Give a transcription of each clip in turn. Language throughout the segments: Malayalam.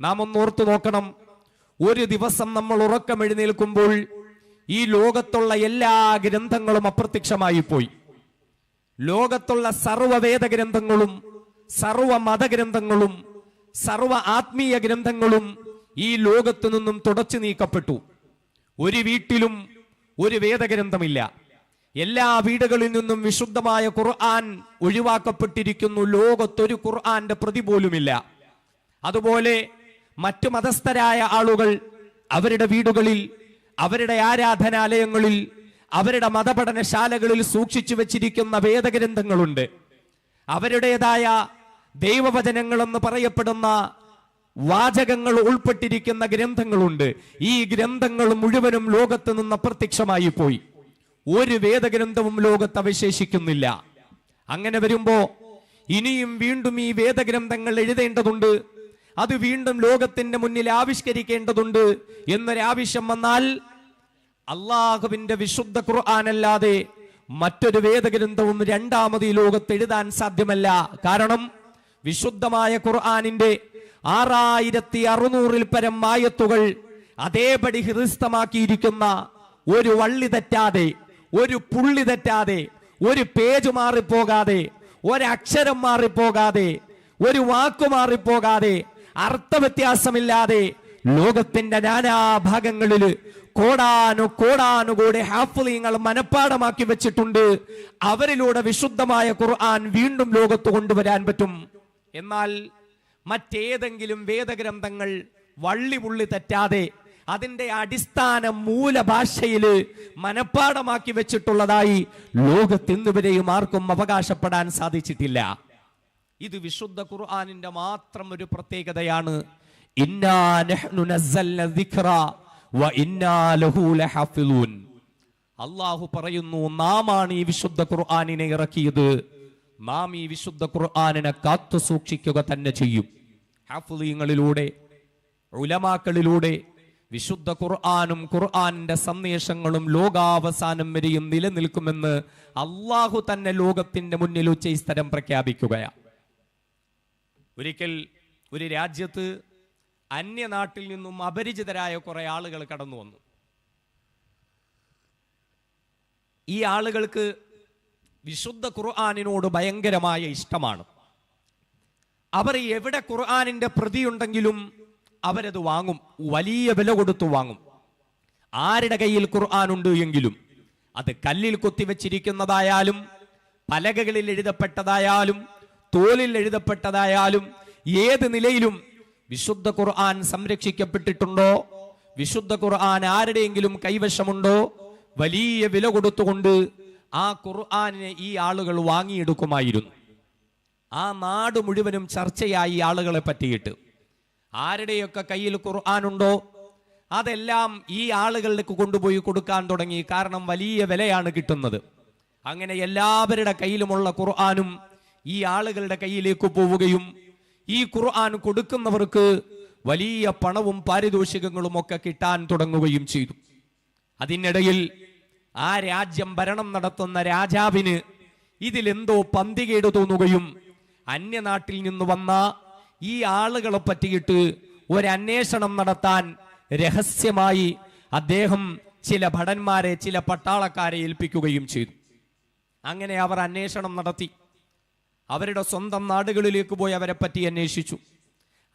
നാം ഒന്ന് ഓർത്തു നോക്കണം. ഒരു ദിവസം നമ്മൾ ഉറക്കം എഴുന്നേൽക്കുമ്പോൾ ഈ ലോകത്തുള്ള എല്ലാ ഗ്രന്ഥങ്ങളും അപ്രത്യക്ഷമായി പോയി ലോകത്തുള്ള സർവവേദ വേദഗ്രന്ഥങ്ങളും സർവ മതഗ്രന്ഥങ്ങളും സർവ ആത്മീയ ഗ്രന്ഥങ്ങളും ഈ ലോകത്തു നിന്നും തുടച്ചു നീക്കപ്പെട്ടു. ഒരു വീട്ടിലും ഒരു വേദഗ്രന്ഥമില്ല എല്ലാ വീടുകളിൽ നിന്നും വിശുദ്ധമായ ഖുർആൻ ഒഴിവാക്കപ്പെട്ടിരിക്കുന്നു. ലോകത്തൊരു ഖുർആന്റെ പ്രതി പോലുമില്ല. അതുപോലെ മറ്റു മതസ്ഥരായ ആളുകൾ അവരുടെ വീടുകളിൽ അവരുടെ ആരാധനാലയങ്ങളിൽ അവരുടെ മതപഠനശാലകളിൽ സൂക്ഷിച്ചു വച്ചിരിക്കുന്ന വേദഗ്രന്ഥങ്ങളുണ്ട്. അവരുടേതായ ദൈവവചനങ്ങളെന്ന് പറയപ്പെടുന്ന വാചകങ്ങൾ ഉൾപ്പെട്ടിരിക്കുന്ന ഗ്രന്ഥങ്ങളുണ്ട്. ഈ ഗ്രന്ഥങ്ങൾ മുഴുവനും ലോകത്ത് നിന്ന് അപ്രത്യക്ഷമായി പോയി. ഒരു വേദഗ്രന്ഥവും ലോകത്ത് അവശേഷിക്കുന്നില്ല. അങ്ങനെ വരുമ്പോ ഇനിയും വീണ്ടും ഈ വേദഗ്രന്ഥങ്ങൾ എഴുതേണ്ടതുണ്ട്. അത് വീണ്ടും ലോകത്തിന്റെ മുന്നിൽ ആവിഷ്കരിക്കേണ്ടതുണ്ട് എന്നൊരാവശ്യം വന്നാൽ അള്ളാഹുവിന്റെ വിശുദ്ധ ഖുർആാനല്ലാതെ മറ്റൊരു വേദഗ്രന്ഥവും രണ്ടാമത് ഈ ലോകത്ത് എഴുതാൻ സാധ്യമല്ല. കാരണം വിശുദ്ധമായ ഖുർആാനിന്റെ ആറായിരത്തി അറുന്നൂറിൽ പരം ആയത്തുകൾ അതേപടി ഹൃദയസ്ഥമാക്കിയിരിക്കുന്ന ഒരു വള്ളി തെറ്റാതെ ഒരു പുള്ളി തെറ്റാതെ ഒരു പേജ് മാറിപ്പോകാതെ ഒരക്ഷരം മാറിപ്പോകാതെ ഒരു വാക്കു മാറിപ്പോകാതെ അർത്ഥവ്യത്യാസമില്ലാതെ ലോകത്തിന്റെ നാനാഭാഗങ്ങളിൽ കോടാനു കോടാനുകൂടെ ഹാഫുലിങ്ങൾ മനഃപ്പാടമാക്കി വെച്ചിട്ടുണ്ട്. അവരിലൂടെ വിശുദ്ധമായ ഖുർആൻ വീണ്ടും ലോകത്ത് കൊണ്ടുവരാൻ പറ്റും. എന്നാൽ മറ്റേതെങ്കിലും വേദഗ്രന്ഥങ്ങൾ വള്ളി പുള്ളി തെറ്റാതെ അതിന്റെ അടിസ്ഥാന മൂലഭാഷയിൽ മനഃപ്പാടമാക്കി വെച്ചിട്ടുള്ളതായി ലോകത്തിന്നുവരെയും ആർക്കും അവകാശപ്പെടാൻ സാധിച്ചിട്ടില്ല. ഇത് വിശുദ്ധ ഖുർആനിന്റെ മാത്രം ഒരു പ്രത്യേകതയാണ് അള്ളാഹു പറയുന്നു നാമാണ് ഈ വിശുദ്ധ ഖുർആാനിനെ ഇറക്കിയത്. നാം ഈ വിശുദ്ധ ഖുർആാനിനെ കാത്തു സൂക്ഷിക്കുക തന്നെ ചെയ്യും. ഹാഫുലീങ്ങളിലൂടെ ഉലമാക്കളിലൂടെ വിശുദ്ധ ഖുർആാനും ഖുർആാനിന്റെ സന്ദേശങ്ങളും ലോകാവസാനം വരെയും നിലനിൽക്കുമെന്ന് അള്ളാഹു തന്നെ ലോകത്തിന്റെ മുന്നിൽ ഉച്ചൈസ്തരം പ്രഖ്യാപിക്കുകയാണ്. ഒരിക്കൽ ഒരു രാജ്യത്ത് അന്യനാട്ടിൽ നിന്നും അപരിചിതരായ കുറേ ആളുകൾ കടന്നു വന്നു. ഈ ആളുകൾക്ക് വിശുദ്ധ ഖുർആാനിനോട് ഭയങ്കരമായ ഇഷ്ടമാണ്. അവർ എവിടെ ഖുർആാനിന്റെ പ്രതിയുണ്ടെങ്കിലും അവരത് വാങ്ങും വലിയ വില കൊടുത്തു വാങ്ങും. ആരുടെ കയ്യിൽ ഖുർആൻ ഉണ്ട് എങ്കിലും അത് കല്ലിൽ കൊത്തിവെച്ചിരിക്കുന്നതായാലും പലകകളിൽ എഴുതപ്പെട്ടതായാലും തോലിൽ എഴുതപ്പെട്ടതായാലും ഏത് നിലയിലും വിശുദ്ധ ഖുർആൻ സംരക്ഷിക്കപ്പെട്ടിട്ടുണ്ടോ? വിശുദ്ധ ഖുർആൻ ആരുടെയെങ്കിലും കൈവശമുണ്ടോ? വലിയ വില കൊടുത്തുകൊണ്ട് ആ ഖുർആാനിനെ ഈ ആളുകൾ വാങ്ങിയെടുക്കുമായിരുന്നു. ആ നാട് മുഴുവനും ചർച്ചയായി ആളുകളെ പറ്റിയിട്ട്. ആരുടെയൊക്കെ കയ്യിൽ ഖുർആാനുണ്ടോ അതെല്ലാം ഈ ആളുകളിലേക്ക് കൊണ്ടുപോയി കൊടുക്കാൻ തുടങ്ങി. കാരണം വലിയ വിലയാണ് കിട്ടുന്നത്. അങ്ങനെ എല്ലാവരുടെ കയ്യിലുമുള്ള ഖുർആാനും ഈ ആളുകളുടെ കയ്യിലേക്ക് പോവുകയും ഈ ഖുർആൻ കൊടുക്കുന്നവർക്ക് വലിയ പണവും പാരിതോഷികങ്ങളും ഒക്കെ കിട്ടാൻ തുടങ്ങുകയും ചെയ്തു. അതിനിടയിൽ ആ രാജ്യം ഭരണം നടത്തുന്ന രാജാവിന് ഇതിലെന്തോ പന്തികേട് തോന്നുകയും അന്യനാട്ടിൽ നിന്ന് വന്ന ഈ ആളുകളെ പറ്റിയിട്ട് ഒരന്വേഷണം നടത്താൻ രഹസ്യമായി അദ്ദേഹം ചില ഭടന്മാരെ ചില പട്ടാളക്കാരെ ഏൽപ്പിക്കുകയും ചെയ്തു. അങ്ങനെ അവർ അന്വേഷണം നടത്തി. അവരുടെ സ്വന്തം നാടുകളിലേക്ക് പോയി അവരെ പറ്റി അന്വേഷിച്ചു.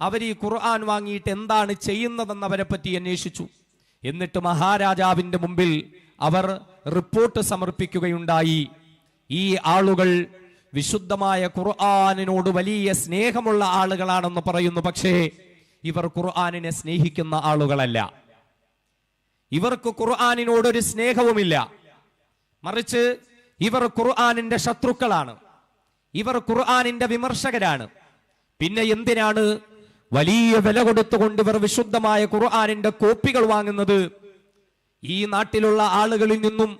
അവർ ഈ ഖുർആൻ വാങ്ങിയിട്ട് എന്താണ് ചെയ്യുന്നതെന്ന് പറ്റി അന്വേഷിച്ചു. എന്നിട്ട് മഹാരാജാവിന്റെ മുമ്പിൽ അവർ റിപ്പോർട്ട് സമർപ്പിക്കുകയുണ്ടായി. ഈ ആളുകൾ വിശുദ്ധമായ ഖുർആാനിനോട് വലിയ സ്നേഹമുള്ള ആളുകളാണെന്ന് പറയുന്നു. പക്ഷേ ഇവർ ഖുർആാനിനെ സ്നേഹിക്കുന്ന ആളുകളല്ല. ഇവർക്ക് ഖുർആാനിനോടൊരു സ്നേഹവുമില്ല. മറിച്ച് ഇവർ ഖുർആാനിന്റെ ശത്രുക്കളാണ്. ഇവർ ഖുർആാനിന്റെ വിമർശകരാണ്. പിന്നെ എന്തിനാണ് വലിയ വില കൊടുത്തുകൊണ്ട് ഇവർ വിശുദ്ധമായ ഖുർആാനിന്റെ കോപ്പികൾ വാങ്ങുന്നത്? ഈ നാട്ടിലുള്ള ആളുകളിൽ നിന്നും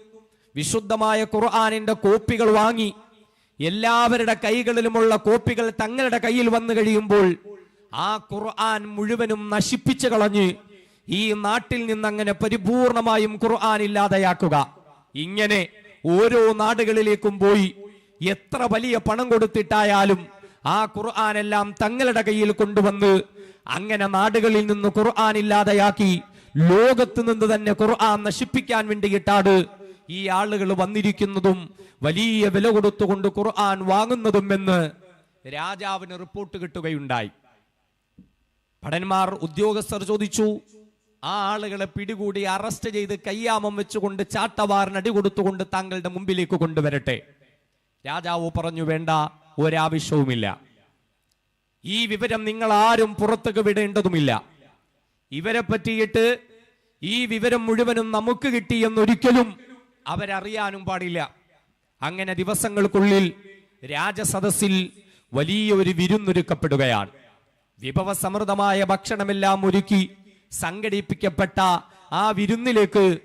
വിശുദ്ധമായ ഖുർആാനിന്റെ കോപ്പികൾ വാങ്ങി എല്ലാവരുടെ കൈകളിലുമുള്ള കോപ്പികൾ തങ്ങളുടെ കയ്യിൽ വന്നു കഴിയുമ്പോൾ ആ ഖുർആൻ മുഴുവനും നശിപ്പിച്ചു കളഞ്ഞ് ഈ നാട്ടിൽ നിന്ന് അങ്ങനെ പരിപൂർണമായും ഖുർആൻ ഇല്ലാതെയാക്കുക. ഇങ്ങനെ ഓരോ നാടുകളിലേക്കും പോയി എത്ര വലിയ പണം കൊടുത്തിട്ടായാലും ആ ഖുർആാനെല്ലാം തങ്ങളുടെ കയ്യിൽ കൊണ്ടുവന്ന് അങ്ങനെ നാടുകളിൽ നിന്ന് ഖുർആൻ ഇല്ലാതെയാക്കി ലോകത്ത് നിന്ന് തന്നെ ഖുർആൻ നശിപ്പിക്കാൻ വേണ്ടിയിട്ടാണ് ഈ ആളുകൾ വന്നിരിക്കുന്നതും വലിയ വില കൊടുത്തുകൊണ്ട് ഖുർആൻ വാങ്ങുന്നതും എന്ന് രാജാവിന് റിപ്പോർട്ട് കിട്ടുകയുണ്ടായി. ഭടന്മാർ ഉദ്യോഗസ്ഥർ ചോദിച്ചു ആ ആളുകളെ പിടികൂടി അറസ്റ്റ് ചെയ്ത് കയ്യാമം വെച്ചുകൊണ്ട് ചാട്ടവാറിന് അടി കൊടുത്തുകൊണ്ട് താങ്കളുടെ മുമ്പിലേക്ക് കൊണ്ടുവരട്ടെ? രാജാവ് പറഞ്ഞു വേണ്ട ഒരാവശ്യവുമില്ല. ഈ വിവരം നിങ്ങൾ ആരും പുറത്തേക്ക് വിടേണ്ടതുമില്ല. ഇവരെ പറ്റിയിട്ട് ഈ വിവരം മുഴുവനും നമുക്ക് കിട്ടിയെന്നൊരിക്കലും അവരറിയാനും പാടില്ല. അങ്ങനെ ദിവസങ്ങൾക്കുള്ളിൽ രാജസദസ്സിൽ വലിയ ഒരു വിരുന്നൊരുക്കപ്പെടുകയാണ്. വിഭവസമൃദ്ധമായ ഭക്ഷണമെല്ലാം ഒരുക്കി സംഘടിപ്പിക്കപ്പെട്ട ആ വിരുന്നിലേക്ക്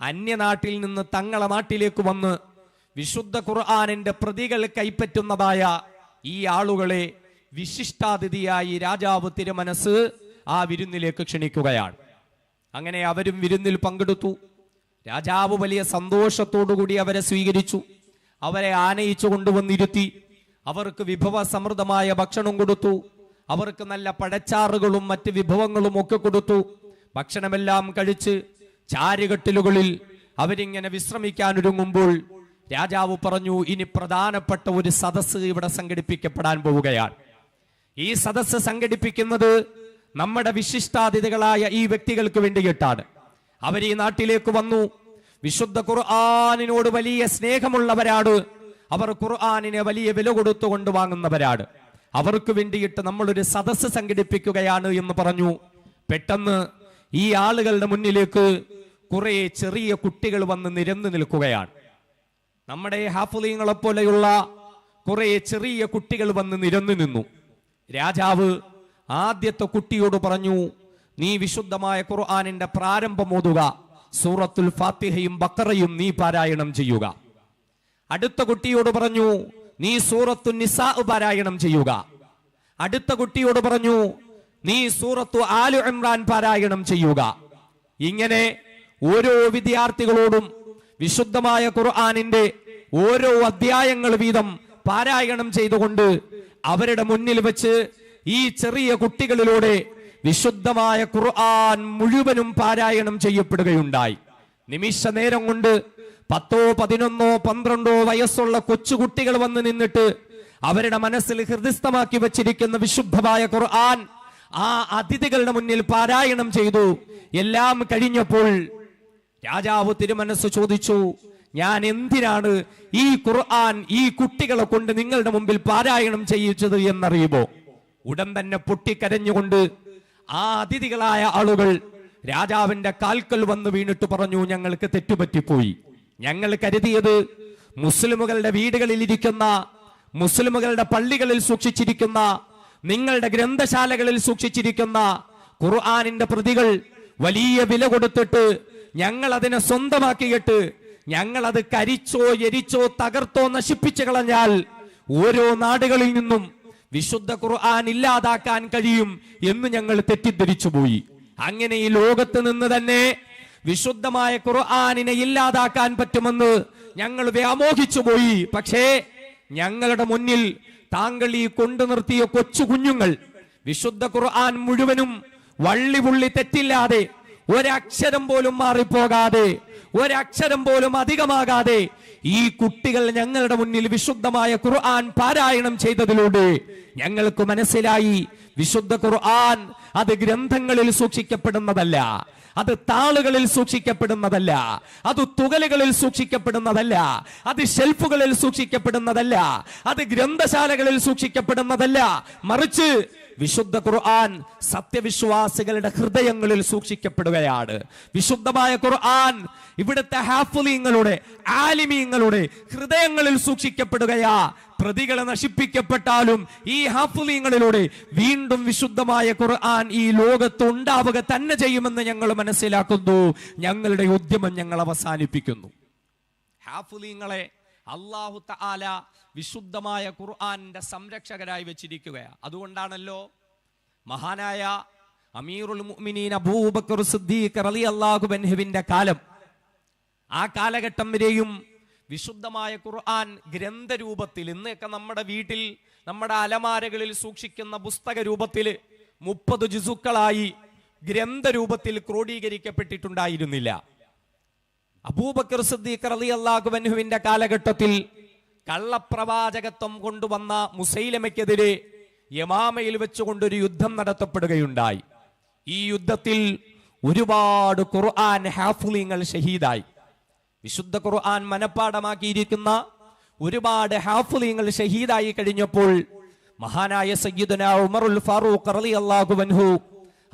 അന്യനാട്ടിൽ നിന്ന് തങ്ങളെ നാട്ടിലേക്ക് വന്ന് വിശുദ്ധ ഖുർആാനിന്റെ പ്രതികൾ കൈപ്പറ്റുന്നതായ ഈ ആളുകളെ വിശിഷ്ടാതിഥിയായി രാജാവ് തിരുമനസ് ആ വിരുന്നിലേക്ക് ക്ഷണിക്കുകയാണ്. അങ്ങനെ അവരും വിരുന്നിൽ പങ്കെടുത്തു. രാജാവ് വലിയ സന്തോഷത്തോടുകൂടി അവരെ സ്വീകരിച്ചു. അവരെ ആനയിച്ചു കൊണ്ടുവന്നിരുത്തി. അവർക്ക് വിഭവ സമൃദ്ധമായ ഭക്ഷണം കൊടുത്തു. അവർക്ക് നല്ല പഴച്ചാറുകളും മറ്റ് വിഭവങ്ങളും ഒക്കെ കൊടുത്തു. ഭക്ഷണമെല്ലാം കഴിച്ച് ചാരുകട്ടിലുകളിൽ അവരിങ്ങനെ വിശ്രമിക്കാൻ ഒരുങ്ങുമ്പോൾ രാജാവ് പറഞ്ഞു ഇനി പ്രധാനപ്പെട്ട ഒരു സദസ്സ് ഇവിടെ സംഘടിപ്പിക്കപ്പെടാൻ പോവുകയാണ്. ഈ സദസ്സ് സംഘടിപ്പിക്കുന്നത് നമ്മുടെ വിശിഷ്ടാതിഥികളായ ഈ വ്യക്തികൾക്ക് വേണ്ടിയിട്ടാണ്. അവർ ഈ നാട്ടിലേക്ക് വന്നു. വിശുദ്ധ ഖുർആാനിനോട് വലിയ സ്നേഹമുള്ളവരാണ്. അവർ ഖുർആാനിനെ വലിയ വില കൊടുത്തു വാങ്ങുന്നവരാണ്. അവർക്ക് വേണ്ടിയിട്ട് നമ്മളൊരു സദസ്സ് സംഘടിപ്പിക്കുകയാണ് എന്ന് പറഞ്ഞു. പെട്ടെന്ന് ഈ ആളുകളുടെ മുന്നിലേക്ക് കുറെ ചെറിയ കുട്ടികൾ വന്ന് നിരന്നു നിൽക്കുകയാണ്. നമ്മുടെ ഹാഫുലീങ്ങളെ പോലെയുള്ള കുറെ ചെറിയ കുട്ടികൾ വന്ന് നിരന്നു നിന്നു. രാജാവ് ആദ്യത്തെ കുട്ടിയോട് പറഞ്ഞു നീ വിശുദ്ധമായ ഖുർആാനിന്റെ പ്രാരംഭം ഓതുക സൂറത്തുൽ ഫാത്തിഹയും ബക്കറയും നീ പാരായണം ചെയ്യുക. അടുത്ത കുട്ടിയോട് പറഞ്ഞു നീ സൂറത്തു നിസാ പാരായണം ചെയ്യുക. അടുത്ത കുട്ടിയോട് പറഞ്ഞു നീ സൂറത്തു ആലു ഇമ്രാൻ പാരായണം ചെയ്യുക. ഇങ്ങനെ ഓരോ വിദ്യാർത്ഥികളോടും വിശുദ്ധമായ ഖുർആാനിന്റെ ഓരോ അധ്യായങ്ങൾ വീതം പാരായണം ചെയ്തുകൊണ്ട് അവരുടെ മുന്നിൽ വെച്ച് ഈ ചെറിയ കുട്ടികളിലൂടെ വിശുദ്ധമായ ഖുർആൻ മുഴുവനും പാരായണം ചെയ്യപ്പെടുകയുണ്ടായി. നിമിഷ നേരം കൊണ്ട് പത്തോ പതിനൊന്നോ പന്ത്രണ്ടോ വയസ്സുള്ള കൊച്ചുകുട്ടികൾ വന്ന് നിന്നിട്ട് അവരുടെ മനസ്സിൽ ഹൃദയസ്ഥമാക്കി വെച്ചിരിക്കുന്ന വിശുദ്ധമായ ഖുർആൻ ആ അതിഥികളുടെ മുന്നിൽ പാരായണം ചെയ്തു. എല്ലാം കഴിഞ്ഞപ്പോൾ രാജാവ് തിരുമനസ് ചോദിച്ചു ഞാൻ എന്തിനാണ് ഈ ഖുർആൻ ഈ കുട്ടികളെ കൊണ്ട് നിങ്ങളുടെ മുമ്പിൽ പാരായണം ചെയ്യിച്ചത് എന്നറിയുമോ? ഉടൻ തന്നെ പൊട്ടിക്കരഞ്ഞുകൊണ്ട് ആ അതിഥികളായ ആളുകൾ രാജാവിന്റെ കാൽക്കൽ വന്ന് വീണിട്ട് പറഞ്ഞു ഞങ്ങൾക്ക് തെറ്റുപറ്റിപ്പോയി. ഞങ്ങൾ കരുതിയത് മുസ്ലിമുകളുടെ വീടുകളിൽ ഇരിക്കുന്ന മുസ്ലിമുകളുടെ പള്ളികളിൽ സൂക്ഷിച്ചിരിക്കുന്ന നിങ്ങളുടെ ഗ്രന്ഥശാലകളിൽ സൂക്ഷിച്ചിരിക്കുന്ന ഖുർആാനിന്റെ പ്രതികൾ വലിയ വില കൊടുത്തിട്ട് ഞങ്ങൾ അതിനെ സ്വന്തമാക്കിയിട്ട് ഞങ്ങൾ അത് കരിച്ചോ എരിച്ചോ തകർത്തോ നശിപ്പിച്ചു കളഞ്ഞാൽ ഓരോ നാടുകളിൽ നിന്നും വിശുദ്ധ ഖുർആൻ ഇല്ലാതാക്കാൻ കഴിയും എന്ന് ഞങ്ങൾ തെറ്റിദ്ധരിച്ചു പോയി. അങ്ങനെ ഈ ലോകത്ത് നിന്ന് തന്നെ വിശുദ്ധമായ ഖുർആനിനെ ഇല്ലാതാക്കാൻ പറ്റുമെന്ന് ഞങ്ങൾ വ്യാമോഹിച്ചു പോയി. പക്ഷേ ഞങ്ങളുടെ മുന്നിൽ താങ്കൾ ഈ കൊണ്ടു നിർത്തിയ കൊച്ചു കുഞ്ഞുങ്ങൾ വിശുദ്ധ ഖുർആൻ മുഴുവനും വള്ളി പുള്ളി തെറ്റില്ലാതെ ഒരക്ഷരം പോലും മാറിപ്പോകാതെ ഒരക്ഷരം പോലും അധികമാകാതെ ഈ കുട്ടികൾ ഞങ്ങളുടെ മുന്നിൽ വിശുദ്ധമായ ഖുർആൻ പാരായണം ചെയ്തതിലൂടെ ഞങ്ങൾക്ക് മനസ്സിലായി വിശുദ്ധ ഖുർആൻ അത് ഗ്രന്ഥങ്ങളിൽ സൂക്ഷിക്കപ്പെടുന്നതല്ല അത് താളുകളിൽ സൂക്ഷിക്കപ്പെടുന്നതല്ല അത് തുകലുകളിൽ സൂക്ഷിക്കപ്പെടുന്നതല്ല അത് ഷെൽഫുകളിൽ സൂക്ഷിക്കപ്പെടുന്നതല്ല അത് ഗ്രന്ഥശാലകളിൽ സൂക്ഷിക്കപ്പെടുന്നതല്ല. മറിച്ച് വിശുദ്ധ ഖുർആൻ സത്യവിശ്വാസികളുടെ ഹൃദയങ്ങളിൽ സൂക്ഷിക്കപ്പെടുകയാണ്. വിശുദ്ധമായ ഖുർആൻ ഇവിടുത്തെ ഹാഫുലീങ്ങളുടെ ആലിമീങ്ങളുടെ ഹൃദയങ്ങളിൽ സൂക്ഷിക്കപ്പെടുകയാ. പ്രതികളെ നശിപ്പിക്കപ്പെട്ടാലും ഈ ഹാഫുലീങ്ങളിലൂടെ വീണ്ടും വിശുദ്ധമായ ഖുർആൻ ഈ ലോകത്ത് ഉണ്ടാവുക തന്നെ ചെയ്യുമെന്ന് ഞങ്ങൾ മനസ്സിലാക്കുന്നു. ഞങ്ങളുടെ ഉദ്യമം ഞങ്ങൾ അവസാനിപ്പിക്കുന്നു. ഹാഫുലീങ്ങളെ അള്ളാഹു തആല വിശുദ്ധമായ ഖുർആന്റെ സംരക്ഷകരായി വെച്ചിരിക്കുകയാണ്. അതുകൊണ്ടാണല്ലോ മഹാനായ അമീറുൽ മുഅ്മിനീൻ അബൂബക്കർ സിദ്ദീഖ് റളിയല്ലാഹു അൻഹുവിന്റെ കാലം. ആ കാലഘട്ടം വരെയും വിശുദ്ധമായ ഖുർആൻ ഗ്രന്ഥരൂപത്തിൽ ഇന്നൊക്കെ നമ്മുടെ വീട്ടിൽ നമ്മുടെ അലമാരകളിൽ സൂക്ഷിക്കുന്ന പുസ്തക രൂപത്തിൽ മുപ്പത് ജുസുക്കളായി ഗ്രന്ഥരൂപത്തിൽ ക്രോഡീകരിക്കപ്പെട്ടിട്ടുണ്ടായിരുന്നില്ല. അബൂബക്കർ സിദ്ദീഖ് റളിയല്ലാഹു അൻഹുവിന്റെ കാലഘട്ടത്തിൽ കള്ളപ്രവാചകത്വം കൊണ്ടുവന്ന മുസൈലമയ്ക്കെതിരെ യമാമയിൽ വെച്ചുകൊണ്ടൊരു യുദ്ധം നടത്തപ്പെടുകയുണ്ടായി. ഈ യുദ്ധത്തിൽ ഒരുപാട് ഖുർആൻ ഹാഫുലിങ്ങൾ ഷഹീദായി. വിശുദ്ധ ഖുർആൻ മനപ്പാടമാക്കിയിരിക്കുന്ന ഒരുപാട് ഹാഫുലിങ്ങൾ ഷഹീദായി കഴിഞ്ഞപ്പോൾ മഹാനായ സയ്യിദുന ഉമറുൽ ഫാറൂഖ് റളിയല്ലാഹു അൻഹു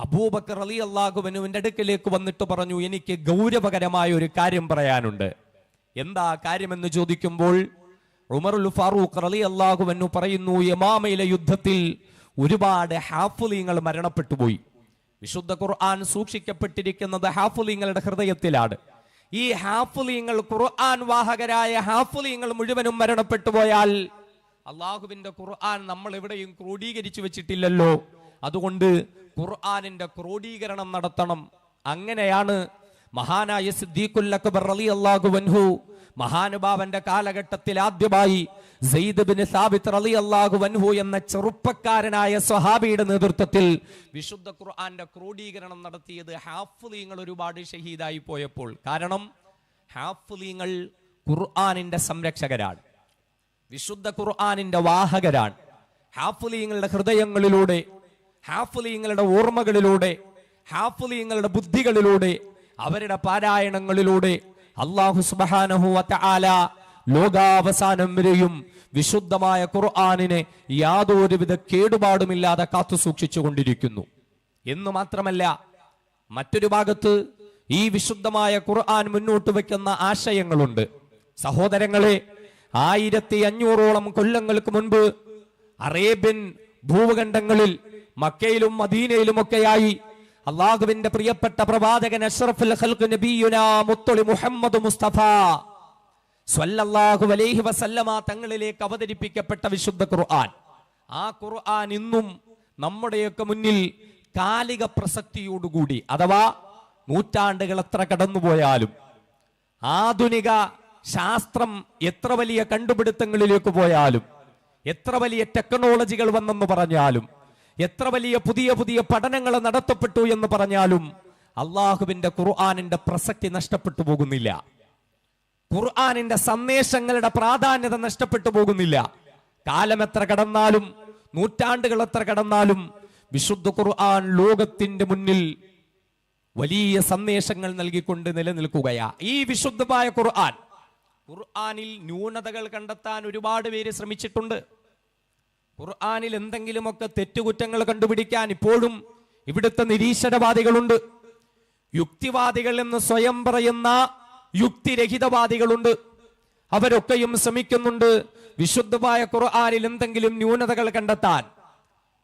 അബൂബക്കർ അലി അള്ളാഹുബനുവിന്റെ അടുക്കലേക്ക് വന്നിട്ട് പറഞ്ഞു എനിക്ക് ഗൗരവകരമായ ഒരു കാര്യം പറയാനുണ്ട്. എന്താ കാര്യമെന്ന് ചോദിക്കുമ്പോൾ ഉമറുൽ ഫാറൂഖ് അലി അള്ളാഹുവെന്നു പറയുന്നു യമാമയിലെ യുദ്ധത്തിൽ ഒരുപാട് ഹാഫുലിങ്ങൾ മരണപ്പെട്ടുപോയി. വിശുദ്ധ ഖുർആൻ സൂക്ഷിക്കപ്പെട്ടിരിക്കുന്നത് ഹാഫുലിങ്ങളുടെ ഹൃദയത്തിലാണ്. ഈ ഹാഫുലിങ്ങൾ ഖുർആൻ വാഹകരായ ഹാഫുലിങ്ങൾ മുഴുവനും മരണപ്പെട്ടു പോയാൽ അള്ളാഹുവിന്റെ ഖുർആൻ നമ്മൾ എവിടെയും ക്രോഡീകരിച്ചു വെച്ചിട്ടില്ലല്ലോ. അതുകൊണ്ട് ഖുർആാനിന്റെ ക്രോഡീകരണം നടത്തണം. അങ്ങനെയാണ് മഹാനായ സിദ്ദീഖുൽ അക്ബർ അള്ളാഹു അൻഹു മഹാനുഭാവന്റെ കാലഘട്ടത്തിൽ ആദ്യമായി അൻഹു എന്ന ചെറുപ്പക്കാരനായ സ്വഹാബിയുടെ നേതൃത്വത്തിൽ വിശുദ്ധ ഖുർആന്റെ ക്രോഡീകരണം നടത്തിയത് ഹാഫുലീങ്ങൾ ഒരുപാട് ഷഹീദായി പോയപ്പോൾ. കാരണം ഹാഫുലീങ്ങൾ ഖുർആാനിന്റെ സംരക്ഷകരാണ്. വിശുദ്ധ ഖുർആാനിന്റെ വാഹകരാണ്. ഹാഫുലീങ്ങളുടെ ഹൃദയങ്ങളിലൂടെ ഹാഫുലീങ്ങളുടെ ഓർമ്മകളിലൂടെ ഹാഫുലീങ്ങളുടെ ബുദ്ധികളിലൂടെ അവരുടെ പാരായണങ്ങളിലൂടെ അള്ളാഹു സുബാനഹു വതആല ലോകാവസാനം വരെയും വിശുദ്ധമായ ഖുർആാനിനെ യാതൊരുവിധ കേടുപാടുമില്ലാതെ കാത്തു സൂക്ഷിച്ചു കൊണ്ടിരിക്കുന്നു എന്ന് മാത്രമല്ല മറ്റൊരു ഭാഗത്ത് ഈ വിശുദ്ധമായ ഖുർആൻ മുന്നോട്ട് വെക്കുന്ന ആശയങ്ങളുണ്ട്. സഹോദരങ്ങളെ ആയിരത്തി അഞ്ഞൂറോളം കൊല്ലങ്ങൾക്ക് മുൻപ് അറേബ്യൻ ഭൂഖണ്ഡങ്ങളിൽ മക്കയിലും മദീനയിലുമൊക്കെയായി അള്ളാഹുവിന്റെ പ്രിയപ്പെട്ട പ്രവാചകൻ അഷ്റഫുൽ മുഹമ്മദ് മുസ്തഫ സ്വല്ലല്ലാഹു അലൈഹി വസല്ലമ തങ്ങളിലേക്ക് അവതരിപ്പിക്കപ്പെട്ട വിശുദ്ധ ഖുർആൻ. ആ ഖുർആൻ ഇന്നും നമ്മുടെയൊക്കെ മുന്നിൽ കാലിക പ്രസക്തിയോടുകൂടി അഥവാ നൂറ്റാണ്ടുകൾ എത്ര കടന്നുപോയാലും ആധുനിക ശാസ്ത്രം എത്ര വലിയ കണ്ടുപിടുത്തങ്ങളിലേക്ക് പോയാലും എത്ര വലിയ ടെക്നോളജികൾ വന്നെന്ന് പറഞ്ഞാലും എത്ര വലിയ പുതിയ പുതിയ പഠനങ്ങൾ നടത്തപ്പെട്ടു എന്ന് പറഞ്ഞാലും അള്ളാഹുവിന്റെ ഖുർആാനിന്റെ പ്രസക്തി നഷ്ടപ്പെട്ടു പോകുന്നില്ല. ഖുർആാനിന്റെ സന്ദേശങ്ങളുടെ പ്രാധാന്യത നഷ്ടപ്പെട്ടു പോകുന്നില്ല. കാലം എത്ര കടന്നാലും നൂറ്റാണ്ടുകൾ എത്ര കടന്നാലും വിശുദ്ധ ഖുർആൻ ലോകത്തിന്റെ മുന്നിൽ വലിയ സന്ദേശങ്ങൾ നൽകിക്കൊണ്ട് നിലനിൽക്കുകയാ. ഈ വിശുദ്ധമായ ഖുർആൻ ഖുർആാനിൽ ന്യൂനതകൾ കണ്ടെത്താൻ ഒരുപാട് പേര് ശ്രമിച്ചിട്ടുണ്ട്. ഖുർആനിൽ എന്തെങ്കിലുമൊക്കെ തെറ്റുകുറ്റങ്ങൾ കണ്ടുപിടിക്കാൻ ഇപ്പോഴും ഇവിടുത്തെ നിരീശ്വരവാദികളുണ്ട്. യുക്തിവാദികൾ എന്ന് സ്വയം പറയുന്ന യുക്തിരഹിതവാദികളുണ്ട്. അവരൊക്കെയും ശ്രമിക്കുന്നുണ്ട് വിശുദ്ധമായ ഖുർആാനിൽ എന്തെങ്കിലും ന്യൂനതകൾ കണ്ടെത്താൻ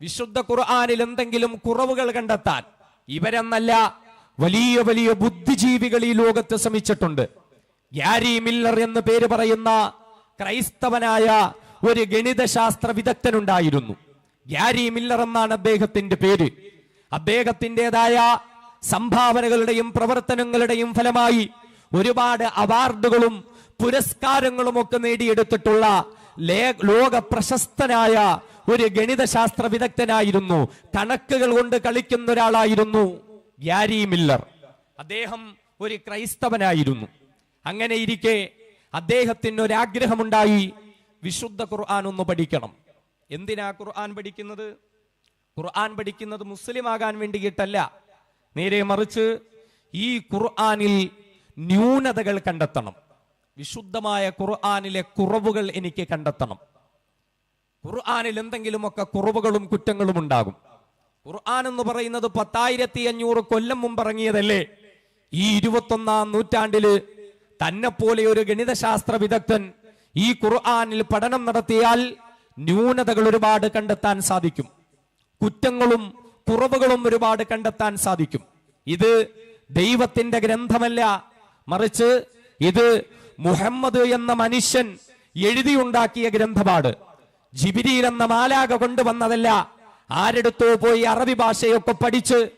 വിശുദ്ധ ഖുർആാനിൽ എന്തെങ്കിലും കുറവുകൾ കണ്ടെത്താൻ. ഇവരെന്നല്ല വലിയ വലിയ ബുദ്ധിജീവികൾ ഈ ലോകത്ത് ശ്രമിച്ചിട്ടുണ്ട്. ഗ്യാരി മില്ലർ എന്ന് പേര് പറയുന്ന ക്രൈസ്തവനായ ഒരു ഗണിതശാസ്ത്ര വിദഗ്ധനുണ്ടായിരുന്നു. ഗ്യാരി മില്ലർ എന്നാണ് അദ്ദേഹത്തിന്റെ പേര്. അദ്ദേഹത്തിന്റെതായ സംഭാവനകളുടെയും പ്രവർത്തനങ്ങളുടെയും ഫലമായി ഒരുപാട് അവാർഡുകളും പുരസ്കാരങ്ങളും ഒക്കെ നേടിയെടുത്തിട്ടുള്ള ലോക പ്രശസ്തനായ ഒരു ഗണിതശാസ്ത്ര വിദഗ്ധനായിരുന്നു. കണക്കുകൾ കൊണ്ട് കളിക്കുന്ന ഒരാളായിരുന്നു ഗ്യാരി മില്ലർ. അദ്ദേഹം ഒരു ക്രൈസ്തവനായിരുന്നു. അങ്ങനെ ഇരിക്കെ അദ്ദേഹത്തിന് ഒരാഗ്രഹമുണ്ടായി. വിശുദ്ധ ഖുർആൻ ഒന്ന് പഠിക്കണം. എന്തിനാ ഖുർആൻ പഠിക്കുന്നത്? ഖുർആൻ പഠിക്കുന്നത് മുസ്ലിം ആകാൻ വേണ്ടിയിട്ടല്ല. നേരെ മറിച്ച് ഈ ഖുർആനിൽ ന്യൂനതകൾ കണ്ടെത്തണം. വിശുദ്ധമായ ഖുർആനിലെ കുറവുകൾ എനിക്ക് കണ്ടെത്തണം. ഖുർആനിൽ എന്തെങ്കിലുമൊക്കെ കുറവുകളും കുറ്റങ്ങളും ഉണ്ടാകും. ഖുർആൻ എന്ന് പറയുന്നത് പത്തായിരത്തി അഞ്ഞൂറ് കൊല്ലം മുമ്പ് ഇറങ്ങിയതല്ലേ? ഈ ഇരുപത്തൊന്നാം നൂറ്റാണ്ടിൽ തന്നെ പോലെ ഒരു ഗണിതശാസ്ത്ര വിദഗ്ധൻ ഈ ഖുർആാനിൽ പഠനം നടത്തിയാൽ ന്യൂനതകൾ ഒരുപാട് കണ്ടെത്താൻ സാധിക്കും. കുറ്റങ്ങളും കുറവുകളും ഒരുപാട് കണ്ടെത്താൻ സാധിക്കും. ഇത് ദൈവത്തിന്റെ ഗ്രന്ഥമല്ല. മറിച്ച് ഇത് മുഹമ്മദ് എന്ന മനുഷ്യൻ എഴുതിയുണ്ടാക്കിയ ഗ്രന്ഥമാണ്. ജിബിരിയിൽ എന്ന മാലാക കൊണ്ടുവന്നതല്ല. ആരെടുത്തോ പോയി അറബി ഭാഷയൊക്കെ പഠിച്ച്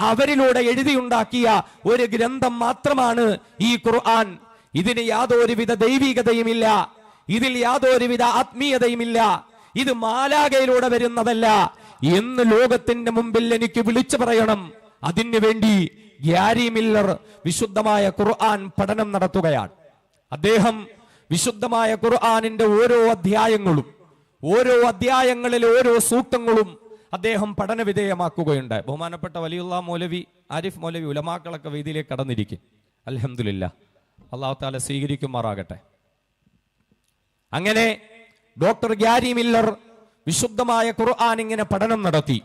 അവരിലൂടെ എഴുതിയുണ്ടാക്കിയ ഒരു ഗ്രന്ഥം മാത്രമാണ് ഈ ഖുർആൻ. ഇതിന് യാതൊരുവിധ ദൈവികതയുമില്ല. ഇതിൽ യാതൊരുവിധ ആത്മീയതയുമില്ല. ഇത് മാലാകയിലൂടെ വരുന്നതല്ല. എന്ന് ലോകത്തിന്റെ മുമ്പിൽ എനിക്ക് വിളിച്ചു പറയണം. അതിനു വേണ്ടി ഗ്യാരി മില്ലർ വിശുദ്ധമായ ഖുർആൻ പഠനം നടത്തുകയാണ്. അദ്ദേഹം വിശുദ്ധമായ ഖുർആനിന്റെ ഓരോ അധ്യായങ്ങളും ഓരോ അധ്യായങ്ങളിലെ ഓരോ സൂക്തങ്ങളും അദ്ദേഹം പഠന വിധേയമാക്കുകയുണ്ട് ബഹുമാനപ്പെട്ട വലിയുള്ള മൗലവി ആരിഫ് മൗലവി ഉലമാക്കളൊക്കെ വേദിയിലേക്ക് കടന്നിരിക്കും. അലഹമില്ല അള്ളാഹു താല സ്വീകരിക്കുമാറാകട്ടെ. അങ്ങനെ ഡോക്ടർ ഗ്യാരി മില്ലർ വിശുദ്ധമായ ഖുർആൻ ഇങ്ങനെ പഠനം നടത്തി.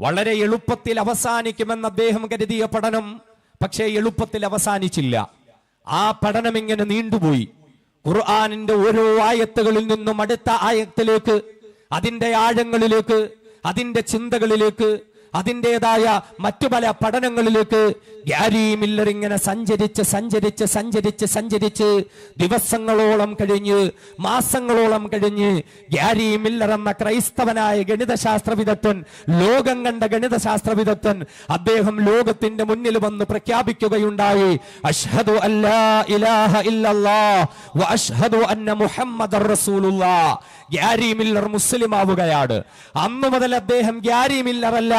വളരെ എളുപ്പത്തിൽ അവസാനിക്കുമെന്ന് അദ്ദേഹം കരുതിയ പഠനം പക്ഷേ എളുപ്പത്തിൽ അവസാനിച്ചില്ല. ആ പഠനം ഇങ്ങനെ നീണ്ടുപോയി. ഖുർആാനിന്റെ ഓരോ ആയത്തുകളിൽ നിന്നും അടുത്ത ആയത്തിലേക്ക് അതിന്റെ ആഴങ്ങളിലേക്ക് അതിന്റെ ചിന്തകളിലേക്ക് അതിന്റെതായ മറ്റു പല പഠനങ്ങളിലേക്ക് ഗ്യാരി മില്ലർ ഇങ്ങനെ സഞ്ചരിച്ച് സഞ്ചരിച്ച് സഞ്ചരിച്ച് സഞ്ചരിച്ച് ദിവസങ്ങളോളം കഴിഞ്ഞ് മാസങ്ങളോളം കഴിഞ്ഞ് ഗ്യാരി മില്ലർ എന്ന ക്രൈസ്തവനായ ഗണിതശാസ്ത്ര വിദഗ്ധൻ ലോകം കണ്ട ഗണിതശാസ്ത്ര വിദഗ്ധൻ അദ്ദേഹം ലോകത്തിന്റെ മുന്നിൽ വന്ന് പ്രഖ്യാപിക്കുകയുണ്ടായി. അഷ്ഹദു ഇലാഹ വ അഷ്ഹദു അന്ന മുഹമ്മദർ ഗ്യാരി മില്ലർ മുസ്ലിം ആവുകയാണ് അന്ന് മുതൽ അദ്ദേഹം ഗ്യാരി മില്ലർ അല്ല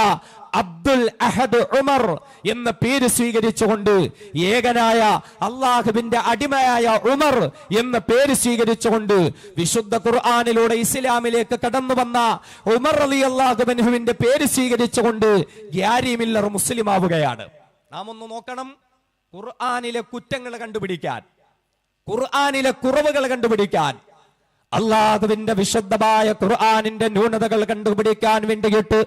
അബ്ദുൽ അഹദ് ഉമർ എന്ന പേര് സ്വീകരിച്ചുകൊണ്ട് ഏകനായ അള്ളാഹുവിന്റെ അടിമയായ ഉമർ എന്ന പേര് സ്വീകരിച്ചുകൊണ്ട് വിശുദ്ധ ഖുർആാനിലൂടെ ഇസ്ലാമിലേക്ക് കടന്നു വന്ന ഉമർ അലി അള്ളാഹുബൻഹുവിന്റെ പേര് സ്വീകരിച്ചുകൊണ്ട് ഗ്യാരി മില്ലർ മുസ്ലിം ആവുകയാണ്. നാം ഒന്ന് നോക്കണം. ഖുർആാനിലെ കുറ്റങ്ങൾ കണ്ടുപിടിക്കാൻ. ഖുർആാനിലെ കുറവുകൾ കണ്ടുപിടിക്കാൻ. അള്ളാഹുവിന്റെ വിശുദ്ധമായ ഖുർആാനിന്റെ ന്യൂനതകൾ കണ്ടുപിടിക്കാൻ വേണ്ടിയിട്ട്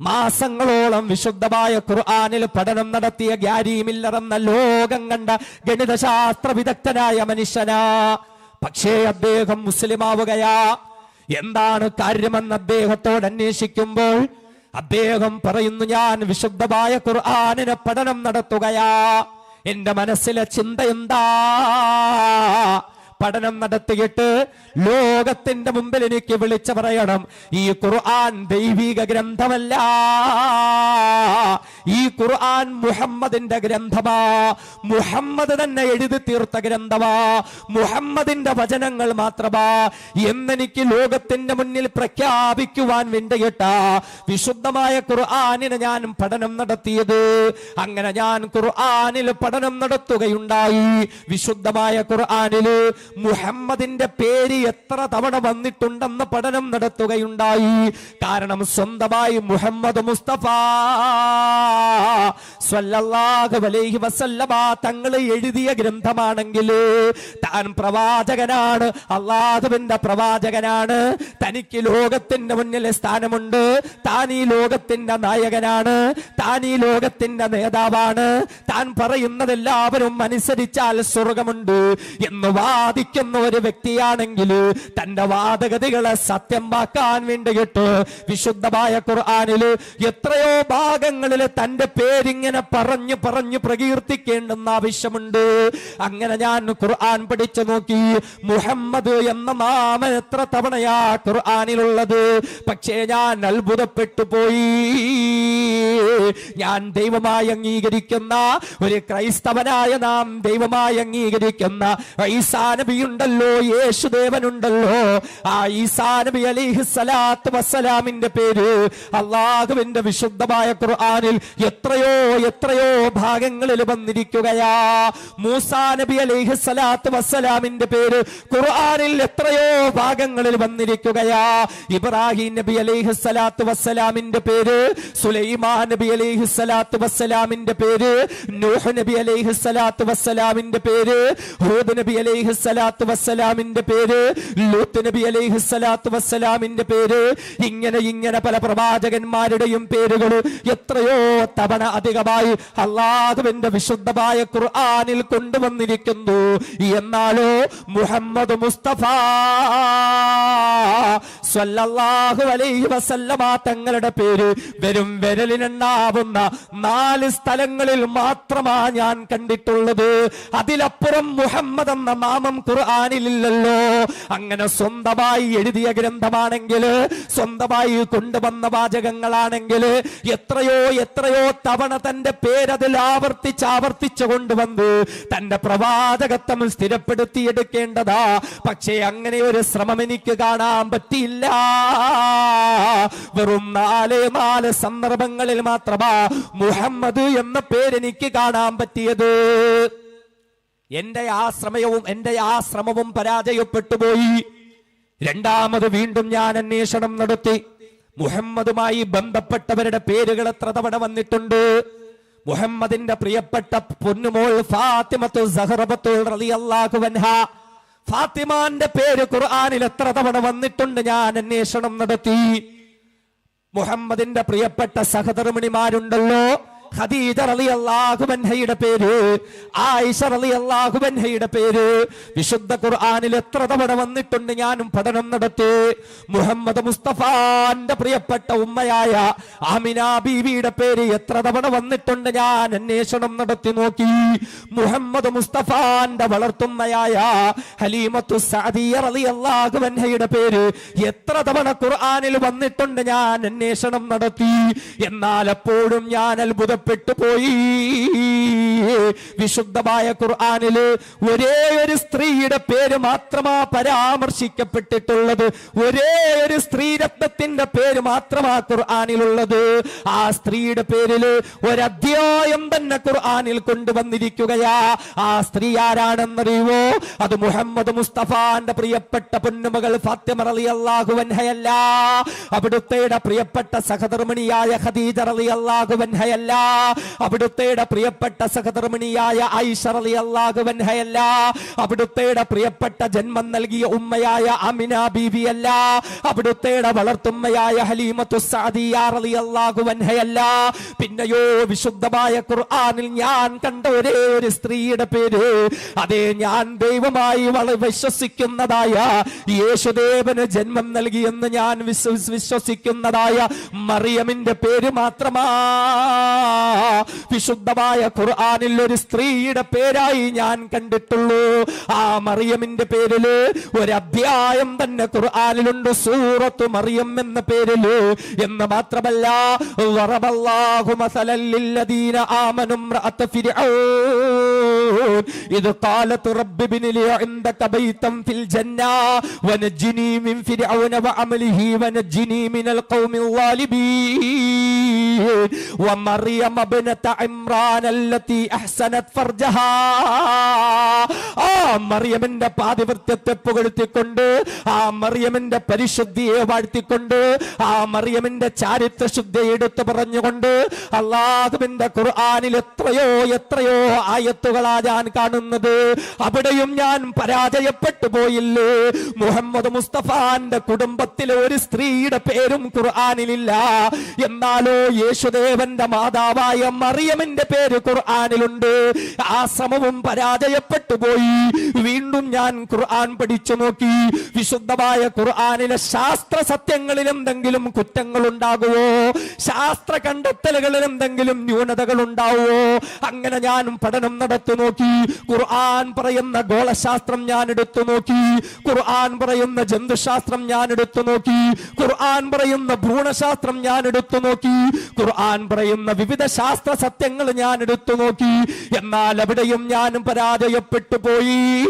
മാസങ്ങളോളം വിശുദ്ധമായ ഖുർആാനിൽ പഠനം നടത്തിയ ഗ്യാരി മില്ലർ എന്ന ലോകം കണ്ട ഗണിതശാസ്ത്ര വിദഗ്ധനായ മനുഷ്യനാ. പക്ഷേ അദ്ദേഹം മുസ്ലിമാവുകയാ. എന്താണ് കാര്യമെന്ന് അദ്ദേഹത്തോട് അന്വേഷിക്കുമ്പോൾ അദ്ദേഹം പറയുന്നു ഞാൻ വിശുദ്ധമായ ഖുർആാനിന് പഠനം നടത്തുകയാ. എന്റെ മനസ്സിലെ ചിന്ത എന്താ? പഠനം നടത്തിയിട്ട് ലോകത്തിന്റെ മുമ്പിൽ എനിക്ക് വിളിച്ചു പറയണം. ഈ ഖുർആൻ ദൈവിക ഗ്രന്ഥമല്ല. ഈ ഖുർആൻ മുഹമ്മദിന്റെ ഗ്രന്ഥമാ. മുഹമ്മദ് തന്നെ എഴുതി തീർത്ത ഗ്രന്ഥമാ. മുഹമ്മദിന്റെ വചനങ്ങൾ മാത്രമാ. എന്നെനിക്ക് ലോകത്തിന്റെ മുന്നിൽ പ്രഖ്യാപിക്കുവാൻ വേണ്ടിയിട്ട വിശുദ്ധമായ ഖുർആാനിന് ഞാൻ പഠനം നടത്തിയത്. അങ്ങനെ ഞാൻ ഖുർആനിൽ പഠനം നടത്തുകയുണ്ടായി. വിശുദ്ധമായ ഖുർആനിൽ മുഹമ്മദിന്റെ പേര് എത്ര തവണ വന്നിട്ടുണ്ടെന്ന് പഠനം നടത്തുകയുണ്ടായി. കാരണം സ്വന്തമായി മുഹമ്മദ് മുസ്തഫ സ്വല്ലല്ലാഹു അലൈഹി വസല്ലമ തങ്ങൾ എഴുതിയ ഗ്രന്ഥമാണെങ്കിൽ താൻ പ്രവാചകനാണ് അള്ളാഹുവിന്റെ പ്രവാചകനാണ് തനിക്ക് ലോകത്തിന്റെ മുന്നിലെ സ്ഥാനമുണ്ട് താൻ ഈ ലോകത്തിന്റെ നായകനാണ് താൻ ഈ ലോകത്തിന്റെ നേതാവാണ് താൻ പറയുന്നതെല്ലാവരും അനുസരിച്ചാൽ സ്വർഗമുണ്ട് എന്ന് വാദിക്കുന്ന ഒരു വ്യക്തിയാണെങ്കിൽ തന്റെ വാദഗതികളെ സത്യമാക്കാൻ വേണ്ടിയിട്ട് വിശുദ്ധമായ ഖുർആാനിൽ എത്രയോ ഭാഗങ്ങളിൽ തന്റെ പേരിങ്ങനെ പറഞ്ഞു പറഞ്ഞു പ്രകീർത്തിക്കേണ്ടെന്ന് ആവശ്യമുണ്ട്. അങ്ങനെ ഞാൻ ഖുർആൻ പഠിച്ചു നോക്കി. മുഹമ്മദ് എന്ന നാമം എത്ര തവണയാ ഖുർആാനിലുള്ളത്? പക്ഷേ ഞാൻ അത്ഭുതപ്പെട്ടു പോയി. ഞാൻ ദൈവമായി അംഗീകരിക്കുന്ന ഒരു ക്രൈസ്തവനായ നാം ദൈവമായി അംഗീകരിക്കുന്ന ഈസാ നബിയുണ്ടല്ലോ യേശുദേവനുണ്ടല്ലോ. ആ ഈസാ നബി അലിഹി സലാത്ത് വസ്സലാമിന്റെ പേര് അള്ളാഹുവിന്റെ വിശുദ്ധമായ ഖുർആാനിൽ എത്രയോ എത്രയോ ഭാഗങ്ങളിൽ വന്നിരിക്കുകയാ. മൂസാ നബി അലിഹി സലാത്ത് വസ്സലാമിന്റെ പേര് ഖുർആാനിൽ എത്രയോ ഭാഗങ്ങളിൽ വന്നിരിക്കുകയാ. ഇബ്രാഹിം നബി അലിഹി സലാത്ത് വസ്സലാമിന്റെ പേര് സുലൈമാൻ നബി അലിഹി സലാത്ത് വസ്സലാമിന്റെ പേര് നൂഹ് നബി അലിഹി സലാത്ത് വസ്സലാമിന്റെ പേര് ഹൂദ് നബി അലിഹി സ്വലാത്ത് വസ്സലാമിന്റെ പേര് ലൂത്ത് നബി അലൈഹിസ്സലാത്തു വസ്സലാമിന്റെ പേര് ഇങ്ങനെ ഇങ്ങനെ പല പ്രവാചകന്മാരുടെയും പേരുകൾ എത്രയോ തവണ അധികമായി അള്ളാഹുവിന്റെ വിശുദ്ധമായ ഖുർആനിൽ കൊണ്ടുവന്നിരിക്കുന്നു. എന്നാലോ മുഹമ്മദ് മുസ്തഫ സ്വല്ലല്ലാഹു അലൈഹി വസല്ലമ തങ്ങളുടെ പേര് വെറും വിരലിനെണ്ണാവുന്ന നാല് സ്ഥലങ്ങളിൽ മാത്രമാ ഞാൻ കണ്ടിട്ടുള്ളത്. അതിലപ്പുറം മുഹമ്മദ് എന്ന നാമം ഖുർആനിലില്ലല്ലോ. അങ്ങനെ സ്വന്തമായി എഴുതിയ ഗ്രന്ഥമാണെങ്കിൽ സ്വന്തമായി കൊണ്ടുവന്ന വാചകങ്ങളാണെങ്കിൽ എത്രയോ എത്രയോ തവണ തന്റെ പേരതിൽ ആവർത്തിച്ച് ആവർത്തിച്ചു കൊണ്ടുവന്ന് തന്റെ പ്രവാചകത്വം സ്ഥിരപ്പെടുത്തിയെടുക്കേണ്ടതാ. പക്ഷേ അങ്ങനെ ഒരു ശ്രമം എനിക്ക് കാണാൻ പറ്റിയില്ല. വെറും നാല് നാല് സന്ദർഭങ്ങളിൽ മാത്രമാ മുഹമ്മദ് എന്ന പേരെനിക്ക് കാണാൻ പറ്റിയത്. എന്റെ ആ ശ്രമയവും എന്റെ ആ ശ്രമവും പരാജയപ്പെട്ടു പോയി രണ്ടാമത് വീണ്ടും ഞാൻ അന്വേഷണം നടത്തി. മുഹമ്മദുമായി ബന്ധപ്പെട്ടവരുടെ പേരുകൾ എത്ര തവണ വന്നിട്ടുണ്ട്? മുഹമ്മദിന്റെ പ്രിയപ്പെട്ട പൊന്നുമോൾ ഫാത്തിമത്തു ഫാത്തിമാന്റെ പേര് ഖുർആാനിൽ എത്ര തവണ വന്നിട്ടുണ്ട് ഞാൻ അന്വേഷണം നടത്തി. മുഹമ്മദിന്റെ പ്രിയപ്പെട്ട സഹധർമ്മിണിമാരുണ്ടല്ലോ. ഖദീജ റളിയല്ലാഹു അൻഹയുടെ പേര് ആയിഷ റളിയല്ലാഹു അൻഹയുടെ പേര്. വിശുദ്ധ ഖുർആനിൽ എത്ര തവണ വന്നിട്ടുണ്ട് ഞാനും പഠനം നടത്തി. മുഹമ്മദ് മുസ്തഫാന്റെ പ്രിയപ്പെട്ട ഉമ്മയായ ആമിന ബീവിയുടെ പേര് എത്ര തവണ വന്നിട്ടുണ്ട് ഞാൻ അന്വേഷണം നടത്തി നോക്കി. മുഹമ്മദ് മുസ്തഫാന്റെ വളർത്തുമ്മയായ ഹലീമത്തു സഅദിയ റളിയല്ലാഹു അൻഹയുടെ പേര് എത്ര തവണ ഖുർആനിൽ വന്നിട്ടുണ്ട് ഞാൻ അന്വേഷണം നടത്തി. എന്നാൽ അപ്പോഴും ഞാൻ അത്ഭുതപ്പെട്ടു പോയി. വിശുദ്ധമായ ഖുർആാനിൽ ഒരേ ഒരു സ്ത്രീയുടെ പേര് മാത്രമാ പരാമർശിക്കപ്പെട്ടിട്ടുള്ളത്. ഒരേ ഒരു സ്ത്രീരത്നത്തിന്റെ പേര് മാത്രമാ ഖുർആാനിലുള്ളത്. ആ സ്ത്രീയുടെ പേരിൽ ഒരധ്യായം തന്നെ ഖുർആാനിൽ കൊണ്ടുവന്നിരിക്കുകയാ. ആ സ്ത്രീ ആരാണെന്നറിയുവോ? അത് മുഹമ്മദ് മുസ്തഫാന്റെ പ്രിയപ്പെട്ട പൊന്നുമകൾ ഫാത്തിമ അവിടുത്തെയുടെ പ്രിയപ്പെട്ട സഹധർമ്മിണിയായ ഖദീജ റളിയല്ലാഹു അൻഹയല്ല. അവിടുത്തെയുടെ പ്രിയപ്പെട്ട സഹധർമ്മിണിയായ ഐശ്വറലി റളിയല്ലാഹു അൻഹയല്ല അവിടുത്തെയുടെ പ്രിയപ്പെട്ട ജന്മം നൽകിയ ഉമ്മയായ അമിന ബീവിയല്ല അവിടുത്തെയുടെ വളർത്തുമ്മയായ ഹലീമത്തു സാദിയാറലി റളിയല്ലാഹു അൻഹയല്ല പിന്നെയോ വിശുദ്ധമായ ഖുർആാനിൽ ഞാൻ കണ്ട ഒരേ ഒരു സ്ത്രീയുടെ പേര്. അതേ ഞാൻ ദൈവമായി വിശ്വസിക്കുന്നതായ യേശുദേവന് ജന്മം നൽകിയെന്ന് ഞാൻ വിശ്വസിക്കുന്നതായ മറിയമിന്റെ പേര് മാത്രമാ. വിശുദ്ധമായ ഖുർആനിൽ ഒരു സ്ത്രീയുടെ പേരായി ഞാൻ കണ്ടിട്ടുള്ളൂ ആ മറിയമിന്റെ പേരില് ഒരു അധ്യായം തന്നെ ഖുർആനിലുണ്ട് സൂറത്തു മറിയം എന്ന പേരില് എന്ന് മാത്രമല്ല വറബല്ലാഹു മസലൻ ലില്ലദീന ആമനു امرأة فرعون إذ قالت رب ابن لي عندك بيتا في الجنة ونجني من فرعون وعمله ونجني من القوم الظالمين ومريم ابنة ആ മറിയമിന്റെ പാതിവൃത്യത്തെ പുകഴ്ത്തിക്കൊണ്ട് ആ മറിയമിന്റെ പരിശുദ്ധിയെ വാഴ്ത്തിക്കൊണ്ട് ആ മറിയമിന്റെ ചാരിത്ര ശുദ്ധിയെ എടുത്തു പറഞ്ഞുകൊണ്ട് അള്ളാഹുബിന്റെ ഖുർആാനിൽ എത്രയോ എത്രയോ ആയത്തുകളാ ഞാൻ കാണുന്നത്. അവിടെയും ഞാൻ പരാജയപ്പെട്ടു പോയില്ലേ? മുഹമ്മദ് മുസ്തഫാന്റെ കുടുംബത്തിലെ ഒരു സ്ത്രീയുടെ പേരും ഖുർആാനിലില്ല. എന്നാലോ യേശുദേവന്റെ മാതാവായ മറിയ മറിയമിന്റെ പേര് ഖുർആാനിലുണ്ട്. ആ ശ്രമവും പരാജയപ്പെട്ടു പോയി. വീണ്ടും ഞാൻ ഖുർആൻ പഠിച്ചു നോക്കി. വിശുദ്ധമായ ഖുർആാനിലെ ശാസ്ത്ര സത്യങ്ങളിൽ എന്തെങ്കിലും കുറ്റങ്ങൾ ഉണ്ടാകുമോ ശാസ്ത്ര കണ്ടെത്തലുകളിൽ എന്തെങ്കിലും ന്യൂനതകൾ ഉണ്ടാവുമോ അങ്ങനെ ഞാൻ പഠനം നടത്തു നോക്കി. ഖുർആൻ പറയുന്ന ഗോളശാസ്ത്രം ഞാൻ എടുത്തു നോക്കി. ഖുർആൻ പറയുന്ന ജന്തുശാസ്ത്രം ഞാൻ എടുത്തു നോക്കി. ഖുർആൻ പറയുന്ന ഭ്രൂണശാസ്ത്രം ഞാൻ എടുത്തു നോക്കി. ഖുർആൻ പറയുന്ന വിവിധ ശാസ്ത്ര സത്യങ്ങൾ ഞാൻ എടുത്തു നോക്കി. എന്നാൽ അവിടെയും ഞാനും പരാജയപ്പെട്ടു പോയി.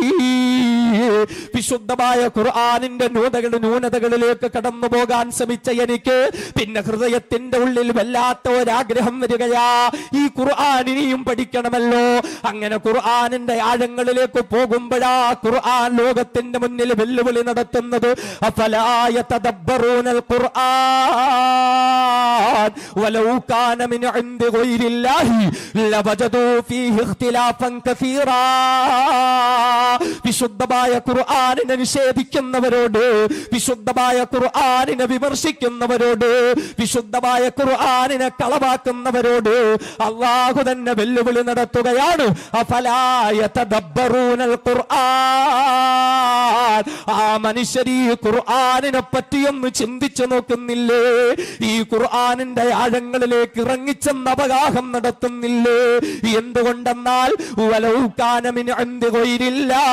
വിശുദ്ധമായ ഖുർആാനിന്റെ ന്യൂനതകൾ ന്യൂനതകളിലേക്ക് കടന്നു പോകാൻ ശ്രമിച്ച എനിക്ക് പിന്നെ ഹൃദയത്തിന്റെ ഉള്ളിൽ വല്ലാത്ത ഒരാഗ്രഹം വരികയാ. ഈ ഖുർആൻ പഠിക്കണമല്ലോ. അങ്ങനെ ഖുർആാനിന്റെ ആഴങ്ങളിലേക്ക് പോകുമ്പോഴാ ഖുർആൻ ലോകത്തിന്റെ മുന്നിൽ വെല്ലുവിളി നടത്തുന്നത്. അഫലായ ഖുർആൻ. വലൗ കാന മിൻ ഇൻദി വിശുദ്ധമായ ഖുർആാനിനെ നിഷേധിക്കുന്നവരോട് വിശുദ്ധമായ ഖുർആനിനെ വിമർശിക്കുന്നവരോട് വിശുദ്ധമായ ഖുർആനിനെ കളവാക്കുന്നവരോട് അള്ളാഹു തന്നെ വെല്ലുവിളി നടത്തുകയാണ്. ഖുർആൻ ആ മനുഷ്യർ ഈ ഖുർആനിനെ പറ്റിയൊന്ന് ചിന്തിച്ചു നോക്കുന്നില്ലേ? ഈ ഖുർആനിന്റെ ആഴങ്ങളിലേക്ക് ഇറങ്ങിച്ചെന്ന് അവഗാഹം നടത്തുന്നില്ലേ എന്തുകൊണ്ടെന്നാൽ വലൗ കാന മിൻ ഇൻദി ഗൈരില്ലാ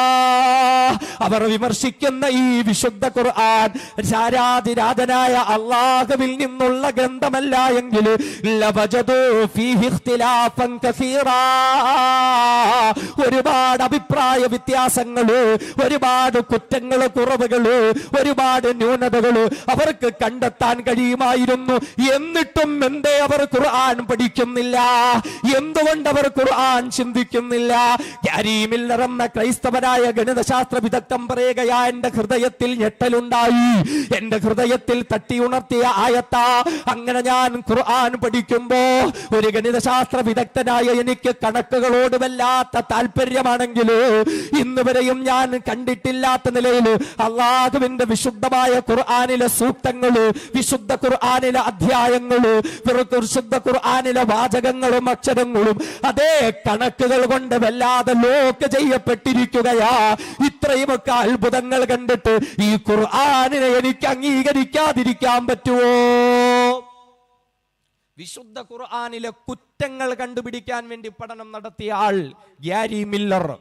അവർ വിമർശിക്കുന്ന ഈ വിശുദ്ധ ഖുർആൻ ശാരാതിരാധനായ അള്ളാഹുവിൽ നിന്നുള്ള ഗ്രന്ഥമല്ല എങ്കിൽ. ഒരുപാട് അഭിപ്രായ വ്യത്യാസങ്ങൾ ഒരുപാട് കുറ്റങ്ങൾ കുറവുകൾ ഒരുപാട് ന്യൂനതകൾ അവർക്ക് കണ്ടെത്താൻ കഴിയുമായിരുന്നു. എന്നിട്ടും എന്തേ അവർ ഖുർആൻ പഠിക്കുന്നില്ല. എന്തുകൊണ്ട് അവർ ഖുർആൻ ചിന്തിക്കുന്നില്ല? കരീമിൽ നിറന്ന ക്രൈസ്തവനായ ഗണിതശാസ്ത്ര വിദഗ്ധം പറയുകയാ എന്റെ ഹൃദയത്തിൽ ഞെട്ടലുണ്ടായി. എന്റെ ഹൃദയത്തിൽ തട്ടി ഉണർത്തിയ ആയത്ത. അങ്ങനെ ഞാൻ ഖുർആൻ പഠിക്കുമ്പോ ഒരു ഗണിതശാസ്ത്ര വിദഗ്ധനായ എനിക്ക് കണക്കുകളോട് വല്ലാത്ത താല്പര്യമാണെങ്കിൽ ഇന്ന് വരെയും ഞാൻ കണ്ടിട്ടില്ലാത്ത നിലയിൽ അള്ളാഹുവിന്റെ വിശുദ്ധമായ ഖുർആാനിലെ സൂക്തങ്ങൾ വിശുദ്ധ ഖുർആാനിലെ അധ്യായങ്ങൾ വിശുദ്ധ ഖുർആനിലെ വാചകങ്ങളും അക്ഷരങ്ങളും അതേ കണക്കുകൾ കൊണ്ട് വല്ലാതെ ലോക്ക് ചെയ്യപ്പെട്ടിരിക്കുകയാ. ഇത്രയുമൊക്കെ അത്ഭുതങ്ങൾ കണ്ടിട്ട് ഈ ഖുർആാനിനെ എനിക്ക് അംഗീകരിക്കാതിരിക്കാൻ പറ്റുമോ വിശുദ്ധ ഖുർആാനിലെ കുറ്റങ്ങൾ കണ്ടുപിടിക്കാൻ വേണ്ടി പഠനം നടത്തിയ ആൾ ഗ്യാരി മില്ലർ.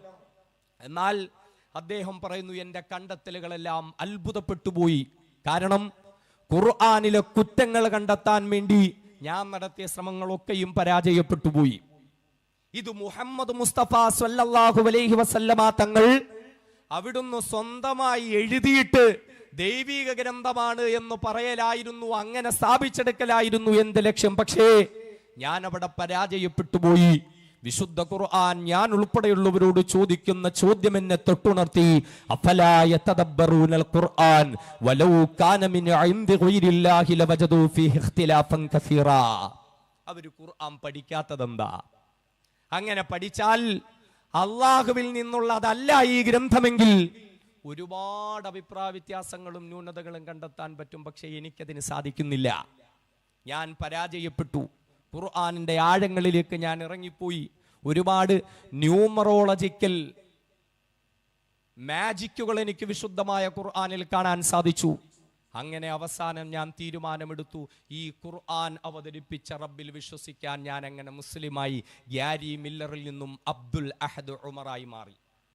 എന്നാൽ അദ്ദേഹം പറയുന്നു എന്റെ കണ്ടെത്തലുകളെല്ലാം അത്ഭുതപ്പെട്ടുപോയി. കാരണം ഖുർആാനിലെ കുറ്റങ്ങൾ കണ്ടെത്താൻ വേണ്ടി ഞാൻ നടത്തിയ ശ്രമങ്ങളൊക്കെയും പരാജയപ്പെട്ടു പോയി. ഇത് മുഹമ്മദ് മുസ്തഫ സല്ലല്ലാഹു അലൈഹി വസല്ലമ തങ്ങൾ അവിടുന്ന് സ്വന്തമായി എഴുതിയിട്ട് ദൈവിക ഗ്രന്ഥമാണ് എന്ന് പറയലായിരുന്നു അങ്ങനെ സ്ഥാപിച്ചെടുക്കലായിരുന്നു എന്റെ ലക്ഷ്യം. പക്ഷേ ഞാൻ അവിടെ പരാജയപ്പെട്ടു പോയി. വിശുദ്ധ ഖുർആൻ ഞാൻ ഉൾപ്പെടെയുള്ളവരോട് ചോദിക്കുന്ന ചോദ്യം എന്നെ തൊട്ടുണർത്തി ഖുർആൻ? വലൗ കാന മിൻ ഇൻദി ഇഖ്തിലാഫൻ കസീറ. ഖുർആൻ പഠിക്കാത്തതെന്താ? അങ്ങനെ പഠിച്ചാൽ അള്ളാഹുവിൽ നിന്നുള്ളതല്ല ഈ ഗ്രന്ഥമെങ്കിൽ ഒരുപാട് അഭിപ്രായ വ്യത്യാസങ്ങളും ന്യൂനതകളും കണ്ടെത്താൻ പറ്റും പക്ഷെ എനിക്കതിന് സാധിക്കുന്നില്ല. ഞാൻ പരാജയപ്പെട്ടു. ഖുർആാനിന്റെ ആഴങ്ങളിലേക്ക് ഞാൻ ഇറങ്ങിപ്പോയി. ഒരുപാട് ന്യൂമറോളജിക്കൽ മാജിക്കുകൾ എനിക്ക് വിശുദ്ധമായ ഖുർആാനിൽ കാണാൻ സാധിച്ചു. അങ്ങനെ അവസാനം ഞാൻ തീരുമാനമെടുത്തു. ഈ ഖുർആൻ അവതരിപ്പിച്ച റബ്ബിൽ വിശ്വസിക്കാൻ ഞാൻ അങ്ങനെ മുസ്ലിമായി ഗ്യാരി മില്ലറിൽ നിന്നും അബ്ദുൽ അഹദ് ഉമറായി മാറി.